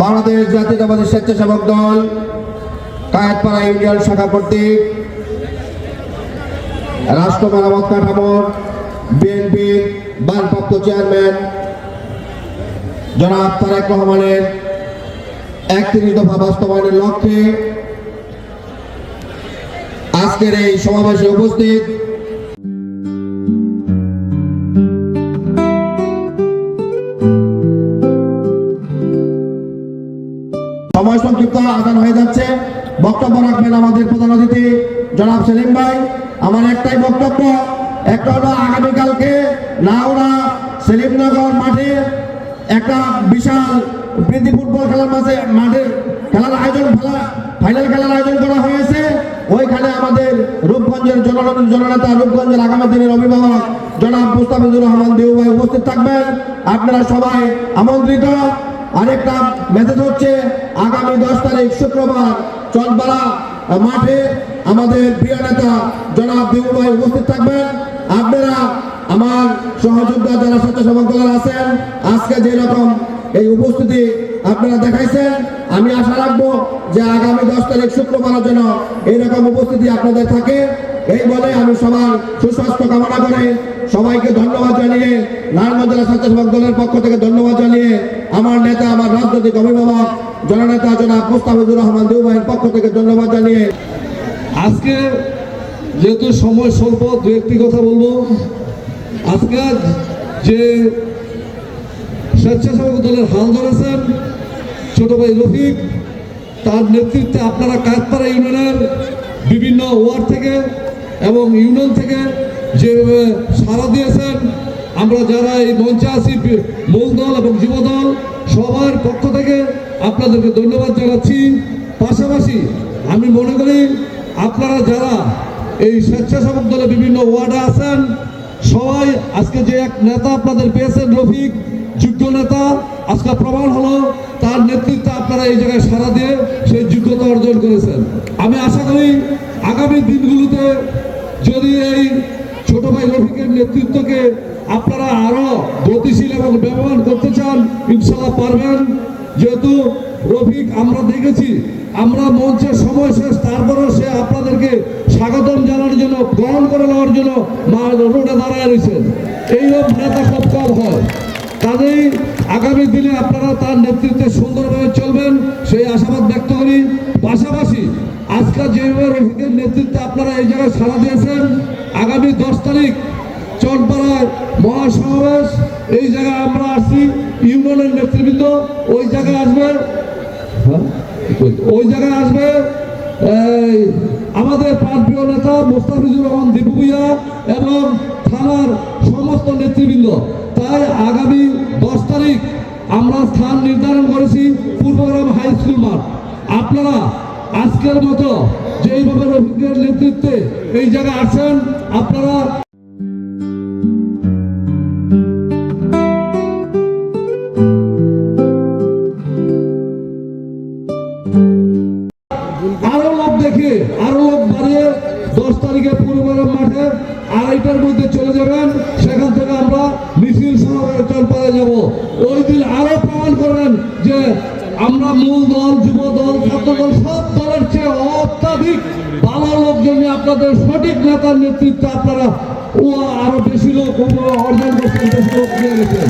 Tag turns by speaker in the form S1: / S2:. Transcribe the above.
S1: বাংলাদেশ জাতীয়তাবাদী স্বেচ্ছাসেবক দল কায়েতপাড়া ইউনিয়ন শাখা কর্তৃক রাষ্ট্র মেরামত কাঠামোর বিএনপির ভারপ্রাপ্ত চেয়ারম্যান জনাব তারেক রহমানের একত্রিশ দফা বাস্তবায়নের লক্ষ্যে আজকের এই সমাবেশে উপস্থিত সময় সংক্ষিপ্ত আদান হয়ে যাচ্ছে। বক্তব্য রাখবেন আমাদের প্রধান অতিথি জনাব সেলিম ভাই। আমার একটাই বক্তব্য, একটা হলো আগামীকালকে লাউরা সেলিমনগর মাঠে একটা বিশাল প্রীতি ফুটবল খেলার মাঝে মাঠে খেলার আয়োজন খেলা ফাইনাল খেলার আয়োজন করা হয়েছে। ওইখানে আমাদের রূপগঞ্জের জনগণ জননেতা রূপগঞ্জের আগামী দিনের অভিভাবক জনাব মুস্তাফিজুর রহমান দেউ ভাই উপস্থিত থাকবেন। আপনারা সবাই আমন্ত্রিত। আরেকটা মেসেজ হচ্ছে, আগামী দশ তারিখ শুক্রবার চলপাড়া মাঠে আমাদের প্রিয় নেতা জনাব দেবু ভাই উপস্থিত থাকবেন। আপনারা আমার সহযোদ্ধা যারা স্বেচ্ছাসেবক দলের আছেন, আজকে যে রকম এই উপস্থিতি আপনারা দেখাইছেন, আমি আশা রাখব যে আগামী দশ তারিখ শুক্রবারের জন্য এইরকম উপস্থিতি আপনাদের থাকে। এই বলে আমি সবার সুস্বাস্থ্য কামনা করে সবাইকে ধন্যবাদ জানিয়ে নারায়ণগঞ্জ জেলা স্বেচ্ছাসেবক দলের পক্ষ থেকে ধন্যবাদ জানিয়ে আমার নেতা, আমার রাজনৈতিক অভিভাবক জননেতা জনাব মুস্তাফিজুর রহমান ভাইয়ের পক্ষ থেকে ধন্যবাদ জানিয়ে
S2: আজকে যেহেতু সময় স্বল্প, দু একটি কথা বলব। আজকে যে স্বেচ্ছাসেবক দলের হাল ধরেছেন ছোট ভাই রফিক, তার নেতৃত্বে আপনারা কাকপাড়া ইউনিয়নের বিভিন্ন ওয়ার্ড থেকে এবং ইউনিয়ন থেকে যেভাবে সাড়া দিয়েছেন, আমরা যারা এই মঞ্চে আছি মূল দল এবং যুব দল, সবার পক্ষ থেকে আপনাদেরকে ধন্যবাদ জানাচ্ছি। পাশাপাশি আমি মনে করি আপনারা যারা এই স্বেচ্ছাসেবক দলে বিভিন্ন ওয়ার্ডে আছেন, সবাই আজকে যে এক নেতা আপনাদের পেয়েছেন, রফিক, যোগ্য নেতা, আজকে প্রমাণ হলো তার নেতৃত্বে আপনারা এই জায়গায় সারা দিয়ে সেই যোগ্যতা অর্জন করেছেন। আমি আশা করি আগামী দিনগুলোতে যদি এই ছোট ভাই রফিকের নেতৃত্বকে আপনারা আরও গতিশীল এবং ব্যবহার করতে চান, ইনশাল্লাহ পারবেন। যেহেতু রফিক আমরা দেখেছি, আমরা মঞ্চের সময় শেষ, তারপরেও সে আপনাদেরকে স্বাগতম জানানোর জন্য, গ্রহণ করে নেওয়ার জন্য রোডে দাঁড়ায় রয়েছেন এইরকম নেতা খুব কম হয়। কাজেই আগামী দিনে আপনারা তার নেতৃত্বে সুন্দরভাবে চলবেন, সেই আশাবাদ ব্যক্ত করি। পাশাপাশি আজকাল যেভাবে রফিকের নেতৃত্বে আপনারা এই জায়গায় সাড়া দিয়েছেন, আগামী দশ তারিখ চনপাড়ায় মহাসমাবেশ, এই জায়গায় আমরা আসছি, ইউনিয়নের নেতৃবৃন্দ, ওই জায়গায় আসবে হ্যাঁ? ওই জায়গায় আসবে আমাদের প্রাণপ্রিয় নেতা মোস্তাফিজুর রহমান দীপু এবং থানার সমস্ত নেতৃবৃন্দ তাই আগামী দশ তারিখ আমরা স্থান নির্ধারণ করেছি পূর্বগ্রাম হাই স্কুল মাঠ আপনারা আজকের মতো যেইভাবে রফিকের নেতৃত্বে এই জায়গায় আছেন আপনারা দশ তারিখে মাঠে আড়াইটার মধ্যে চলে যাবেন। সেখান থেকে আমরা মিছিল চলপাড়ে যাব। ওই দিন আরও প্রমাণ করবেন যে আমরা মূল দল, যুব দল, ছাত্র দল সব দলের চেয়ে অত্যাধিক ভালো লোকজন আপনাদের সঠিক নেতার নেতৃত্বে আপনারা ও আরও বেশি লোক অর্জন করছেন